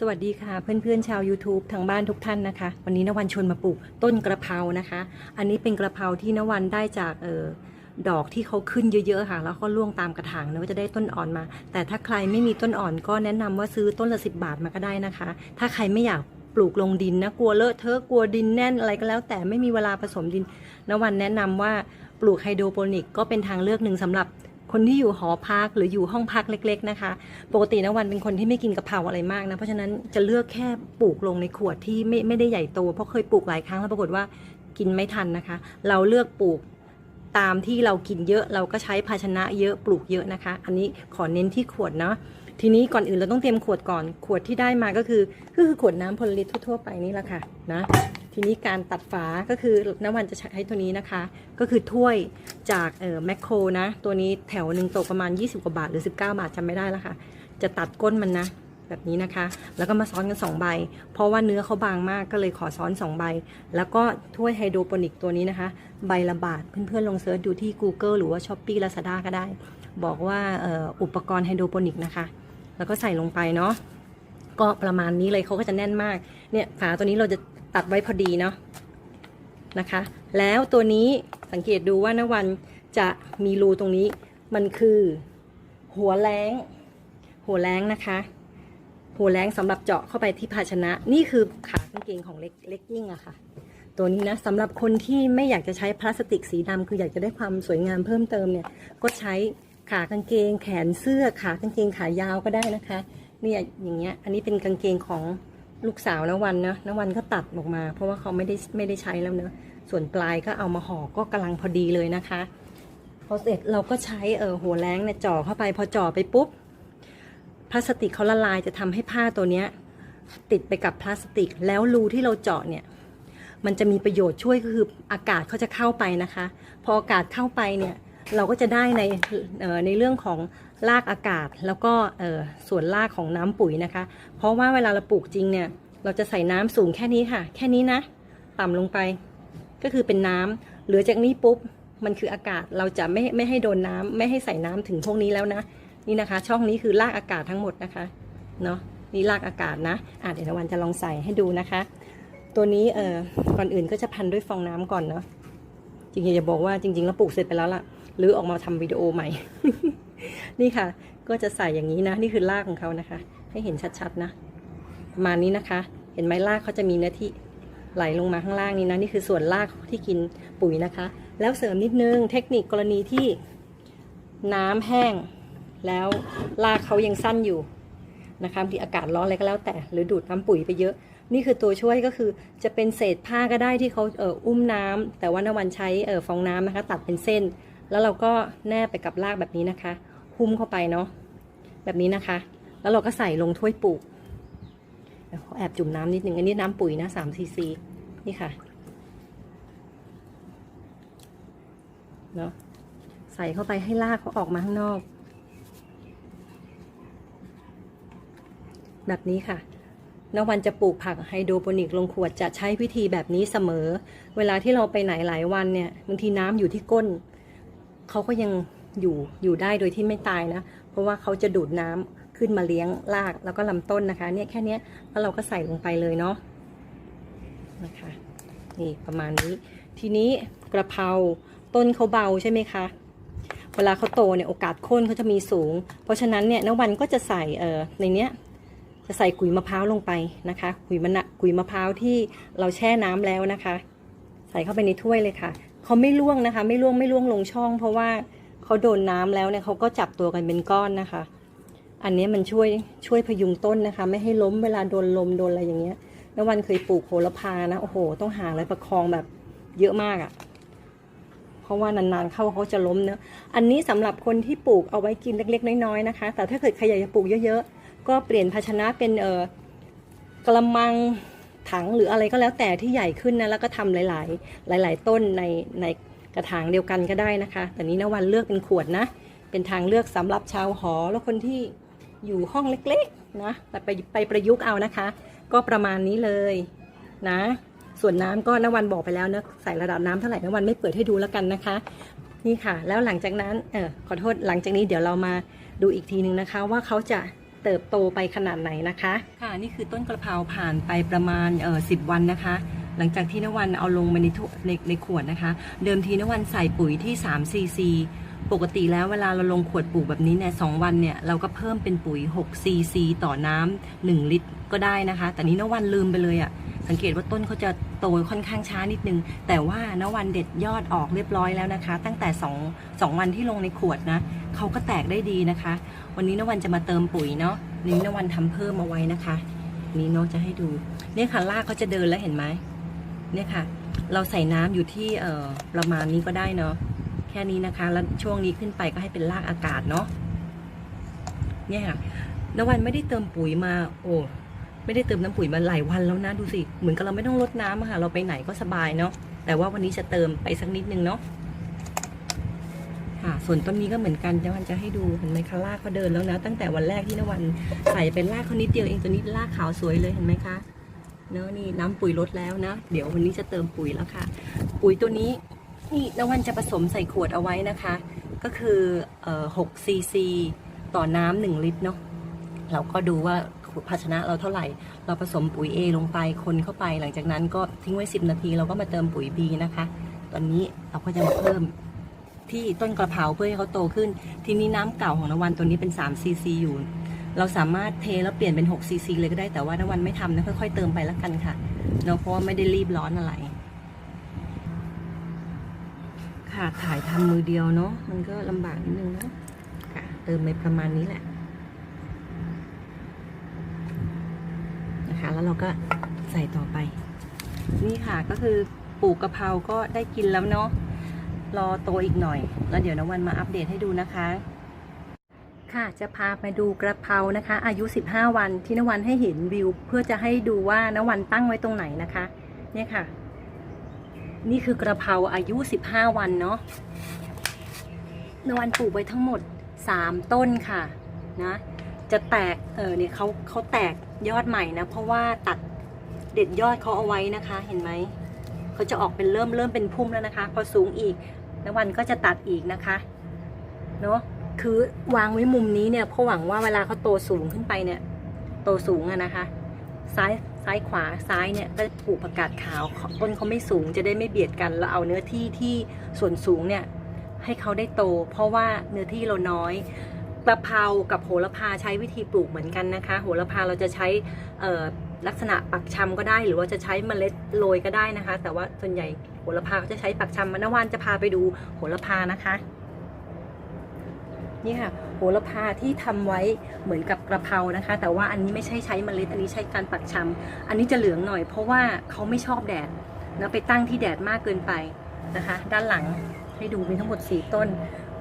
สวัสดีค่ะเพื่อนๆชาว YouTube ทางบ้านทุกท่านนะคะ วันนี้นวันชวนมาปลูกต้นกระเพรานะคะ อันนี้เป็นกระเพราที่นวันได้จากเออดอกที่เขาขึ้นเยอะๆค่ะแล้วก็ร่วงตามกระถางนะว่าจะได้ต้นอ่อนมา แต่ถ้าใครไม่มีต้นอ่อนก็แนะนำว่าซื้อต้นละสิบาทมาก็ได้นะคะ ถ้าใครไม่อยากปลูกลงดินนะกลัวเลอะเทอะกลัวดินแน่นอะไรก็แล้ว แต่ไม่มีเวลาผสมดินนวันแนะนำว่าปลูกไฮโดรโปนิกก็เป็นทางเลือกหนึ่งสำหรับ คนที่อยู่หอพักหรืออยู่ห้องพักเล็ก ๆ นะคะ ปกตินะวันเป็นคนที่ไม่กินกะเพราอะไรมากนะ เพราะฉะนั้นจะเลือกแค่ปลูกลงในขวดที่ไม่ไม่ได้ใหญ่โต เพราะเคยปลูกหลายครั้งแล้วปรากฏว่ากินไม่ทันนะคะ เราเลือกปลูกตามที่เรากินเยอะเราก็ใช้ภาชนะเยอะปลูกเยอะนะคะ อันนี้ขอเน้นที่ขวดเนาะทีนี้ก่อนอื่นเราต้องเตรียมขวดก่อนขวดที่ได้มาก็คือก็คือขวดน้ำพลลิตรทั่วๆไปนี่แหละค่ะนะ ทีนี้การตัดฝาก็คือน้ำวันจะใช้ตัวนี้นะคะ ก็คือถ้วยจากเอ่อแมคโครนะ ตัวนี้แถวหนึ่งตกประมาณ 20 กว่าบาทหรือ 19 บาทจำไม่ได้แล้วค่ะ จะตัดก้นมันนะแบบนี้นะคะ แล้วก็มาซ้อนกัน2ใบ เพราะว่าเนื้อเขาบางมากก็เลยขอซ้อน2ใบ แล้วก็ถ้วยไฮโดรโปนิกตัวนี้นะคะ ใบละบาท เพื่อนๆลองเซิร์ชดูที่ Google หรือว่า s h อ p e e Lazada ก็ได้ บอกว่าอออุปกรณ์ไฮโดรโปนิกนะคะ แล้วก็ใส่ลงไปเนาะ ก็ประมาณนี้เลยเขาก็จะแน่นมาก เนี่ยฝาตัวนี้เราจะ ตัดไว้พอดีเนาะนะคะ แล้วตัวนี้สังเกตดูว่านวันจะมีรูตรงนี้มันคือ หัวแรงหัวแรงนะคะ หัวแรงสำหรับเจาะเข้าไปที่ภาชนะ นี่คือขากางเกงของเล็กเล็กยิ่งอะค่ะ ตัวนี้นะสำหรับคนที่ไม่อยากจะใช้พลาสติกสีดำคืออยากจะได้ความสวยงามเพิ่มเติมเนี่ย ก็ใช้ขากางเกง แขนเสื้อขากางเกงขายาวก็ได้นะคะเนี่ยอย่างเงี้ยอันนี้เป็นกางเกงของ ลูกสาวนวันนะนวันก็ตัดออกมา เพราะว่าเขาไม่ได้ไม่ได้ใช้แล้วเนอะส่วนปลายก็เอามาห่อก็กำลังพอดีเลยนะคะพอเสร็จเราก็ใช้เออหัวแรงเนี่ยจ่อเข้าไปพอจ่อไปปุ๊บพลาสติกเขาละลายจะทำให้ผ้าตัวเนี้ยติดไปกับพลาสติก แล้วรูที่เราเจาะเนี่ยมันจะมีประโยชน์ช่วยก็คืออากาศเขาจะเข้าไปนะคะ พออากาศเข้าไปเนี่ยเราก็จะได้ในในเรื่องของ รากอากาศแล้วก็ส่วนรากของน้ำปุ๋ยนะคะ เพราะว่าเวลาเราปลูกจริงเนี่ย เราจะใส่น้ำสูงแค่นี้ค่ะ แค่นี้นะ ต่ำลงไป ก็คือเป็นน้ำเหลือจากนี้ปุ๊บมันคืออากาศเราจะไม่ไม่ให้โดนน้ำไม่ให้ใส่น้ำถึงพวกนี้แล้วนะ นี่นะคะ ช่องนี้คือรากอากาศทั้งหมดนะคะเนาะนี่รากอากาศนะอะเดี๋ยววันจะลองใส่ให้ดูนะคะ ตัวนี้เอ่อก่อนอื่นก็จะพันด้วยฟองน้ำก่อนเนาะจริงๆจะบอกว่าจริง ๆ แล้วปลูกเสร็จไปแล้วล่ะ หรือออกมาทำวิดีโอใหม่ นี่ค่ะ ก็จะใส่อย่างนี้นะ นี่คือรากของเขานะคะ ให้เห็นชัดๆนะประมาณนี้นะคะ เห็นไหมรากเขาจะมีเนื้อที่ไหลลงมาข้างล่างนี้นะ นี่คือส่วนรากที่กินปุ๋ยนะคะ แล้วเสริมนิดนึงเทคนิคกรณีที่น้ำแห้ง แล้วรากเขายังสั้นอยู่นะคะที่อากาศร้อนอะไรก็แล้วแต่ หรือดูดน้ำปุ๋ยไปเยอะ นี่คือตัวช่วยก็คือจะเป็นเศษผ้าก็ได้ที่เขาเอ่ออุ้มน้ำแต่ว่านวันใช้เอ่อฟองน้ำนะคะ ตัดเป็นเส้น แล้วเราก็แนบไปกับรากแบบนี้นะคะ หุ้มเข้าไปเนาะแบบนี้นะคะ แล้วเราก็ใส่ลงถ้วยปลูกเดี๋ยวขอแอบจุ่มน้ำนิดนึงอันนี้น้ำปุ๋ยนะสามซีซีนี่ค่ะเนาะใส่เข้าไปให้รากเขาออกมาข้างนอก แบบนี้ค่ะนวันจะปลูกผักไฮโดรโปนิกลงขวดจะใช้วิธีแบบนี้เสมอ เวลาที่เราไปไหนหลายวันเนี่ยบางทีน้ำอยู่ที่ก้น เขาก็ยังอยู่อยู่ได้โดยที่ไม่ตายนะ เพราะว่าเขาจะดูดน้ำขึ้นมาเลี้ยงรากแล้วก็ลำต้นนะคะ เนี่ยแค่เนี้ยแล้วเราก็ใส่ลงไปเลยเนาะนะคะนี่ประมาณนี้ ทีนี้กระเพราต้นเขาเบาใช่ไหมคะ เวลาเขาโตเนี่ยโอกาสโค่นเขาจะมีสูง เพราะฉะนั้นเนี่ยนวันก็จะใส่เอ่อในเนี้ยจะใส่กุยมะพร้าวลงไปนะคะกุยมะนะกุยมะพร้าวที่เราแช่น้ำแล้วนะคะ ใส่เข้าไปในถ้วยเลยค่ะ เขาไม่ล่วงนะคะ ไม่ล่วงไม่ล่วงลงช่อง เพราะว่าเขาโดนน้ำแล้วเนี่ยเขาก็จับตัวกันเป็นก้อนนะคะ อันนี้มันช่วยช่วยพยุงต้นนะคะ ไม่ให้ล้มเวลาโดนลมโดนอะไรอย่างเงี้ยนวันเคยปลูกโหระพานะโอ้โห ต้องหาอะไรประคองแบบเยอะมากอะ่ะ เพราะว่านานๆเข้าเขาจะล้มเนอะอันนี้สำหรับคนที่ปลูกเอาไว้กินเล็กๆ น้อยๆนะคะ แต่ถ้าเกิดใครอยากจะปลูกเยอะๆก็เปลี่ยนภาชนะเป็นเออกระมัง ถังหรืออะไรก็แล้วแต่ที่ใหญ่ขึ้นนะแล้วก็ทำหลาย ๆ หลาย ๆ ต้นในในกระถางเดียวกันก็ได้นะคะ แต่นี้นวันเลือกเป็นขวดนะ เป็นทางเลือกสำหรับชาวหอแล้วคนที่อยู่ห้องเล็ก ๆ นะแต่ไปไปประยุกต์เอานะคะ ก็ประมาณนี้เลยนะ ส่วนน้ำก็นวันบอกไปแล้วนะใส่ระดับน้ำเท่าไหร่นวันไม่เปิดให้ดูแล้วกันนะคะ นี่ค่ะ แล้วหลังจากนั้นเออขอโทษหลังจากนี้เดี๋ยวเรามาดูอีกทีหนึ่งนะคะว่าเขาจะ เติบโตไปขนาดไหนนะคะ ค่ะนี่คือต้นกระเพราผ่านไปประมาณเอ่อสิวันนะคะ หลังจากที่นวันเอาลงมาในถุในในขวดนะคะ เดิมทีนวันใส่ปุ๋ยที่3ซีซีปกติแล้วเวลาเราลงขวดปลูกแบบนี้เนี่ยสองวันเนี่ยเราก็เพิ่มเป็นปุ๋ย6ซีซีต่อน้ำหนึ่งลิตรก็ได้นะคะ แต่นี้นวันลืมไปเลยอะ่ะ สังเกตว่าต้นเขาจะโตค่อนข้างช้านิดนึง แต่ว่านวันเด็ดยอดออกเรียบร้อยแล้วนะคะ ตั้งแต่2 2วันที่ลงในขวดนะเขาก็แตกได้ดีนะคะ วันนี้นวันจะมาเติมปุ๋ยเนาะนี่นวันทำเพิ่มเอาไว้นะคะ นี่เนาะจะให้ดูเนี่ยค่ะรากเขาจะเดินแล้วเห็นไหมเนี่ยค่ะ เราใส่น้ำอยู่ที่เอ่อประมาณนี้ก็ได้เนาะแค่นี้นะคะ แล้วช่วงนี้ขึ้นไปก็ให้เป็นรากอากาศเนาะเนี่ยค่ะนวันไม่ได้เติมปุ๋ยมา โอ้ ไม่ได้เติมน้ำปุ๋ยมาหลายวันแล้วนะดูสิเหมือนกับเราไม่ต้องรดน้ำอะค่ะเราไปไหนก็สบายเนาะแต่ว่าวันนี้จะเติมไปสักนิดนึงเนาะค่ะส่วนต้นนี้ก็เหมือนกันนวันจะให้ดูเห็นไหมคะรากเขาเดินแล้วนะ ตั้งแต่วันแรกที่นวันใส่เป็นรากเขานิดเดียวเองตัวนี้รากขาวสวยเลยเห็นไหมคะเนาะนี่น้ำปุ๋ยลดแล้วนะ เดี๋ยววันนี้จะเติมปุ๋ยแล้วค่ะ ปุ๋ยตัวนี้นี่นวันจะผสมใส่ขวดเอาไว้นะคะ ก็คือเอ่อ6ซีซีต่อน้ำหนึ่งลิตรเนาะเราก็ดูว่า ภาชนะเราเท่าไหร่ เราผสมปุ๋ย A ลงไปคนเข้าไป หลังจากนั้นก็ทิ้งไว้ 10 นาที เราก็มาเติมปุ๋ย B นะคะ ตอนนี้เราก็จะมาเพิ่มที่ต้นกระเพราเพื่อให้เขาโตขึ้น ทีนี้น้ำเก่าของนวันตัวนี้เป็น3ซีซีอยู่ เราสามารถเทแล้วเปลี่ยนเป็น6ซีซีเลยก็ได้แต่ว่านวันไม่ทำนะค่อยๆเติมไปแล้วกันค่ะเนาะเพราะว่าไม่ได้รีบร้อนอะไร ค่ะถ่ายทำมือเดียวเนาะมันก็ลำบากนิดนึงนะค่ะเติมไปประมาณนี้แหละนะคะ แล้วเราก็ใส่ต่อไป นี่ค่ะก็คือปลูกกะเพราก็ได้กินแล้วเนาะรอโตอีกหน่อย แล้วเดี๋ยวนวันมาอัปเดตให้ดูนะคะ ค่ะจะพาไปดูกระเพรานะคะ อายุ 15 วันที่นวันให้เห็นวิว เพื่อจะให้ดูว่านวันตั้งไว้ตรงไหนนะคะ เนี่ยค่ะ นี่คือกระเพราอายุ 15 วันเนาะนวันปลูกไว้ทั้งหมด 3 ต้นค่ะนะจะแตกเออเนี่ยเขาเขาแตก ยอดใหม่นะ เพราะว่าตัดเด็ดยอดเขาเอาไว้นะคะ เห็นไหมเขาจะออกเป็นเริ่มเริ่มเป็นพุ่มแล้วนะคะ พอสูงอีกนวันก็จะตัดอีกนะคะเนาะคือวางไว้มุมนี้เนี่ยเพราะหวังว่าเวลาเขาโตสูงขึ้นไปเนี่ย โตสูงอะนะคะ ซ้ายซ้ายขวาซ้ายเนี่ยก็ปลูกผักกาดขาวต้นเขาไม่สูงจะได้ไม่เบียดกันแล้วเอาเนื้อที่ที่ส่วนสูงเนี่ยให้เขาได้โต เพราะว่าเนื้อที่เราน้อย กระเพรากับโหระพาใช้วิธีปลูกเหมือนกันนะคะ โหระพาเราจะใช้ลักษณะปักชำก็ได้ หรือว่าจะใช้เมล็ดโรยก็ได้นะคะ แต่ว่าส่วนใหญ่โหระพาเขาจะใช้ปักชำมานวานจะพาไปดูโหระพานะคะนี่ค่ะโหระพาที่ทำไว้เหมือนกับกระเพรานะคะ แต่ว่าอันนี้ไม่ใช่ใช้เมล็ด อันนี้ใช้การปักชำอันนี้จะเหลืองหน่อยเพราะว่าเขาไม่ชอบแดดแล้วไปตั้งที่แดดมากเกินไปนะคะ ด้านหลังให้ดูมีทั้งหมด 4 ต้น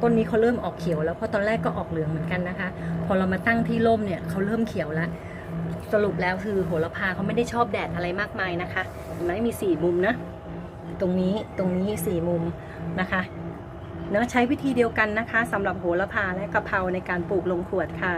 ต้นนี้เขาเริ่มออกเขียวแล้วเพราะตอนแรกก็ออกเหลืองเหมือนกันนะคะ พอเรามาตั้งที่ร่มเนี่ยเขาเริ่มเขียวแล้วสรุปแล้วคือโหระพาเขาไม่ได้ชอบแดดอะไรมากมายนะคะเห็นไหมมีสี่มุมนะ ตรงนี้ตรงนี้สี่มุมนะคะเนาะใช้วิธีเดียวกันนะคะสำหรับโหระพาและกะเพราในการปลูกลงขวดค่ะ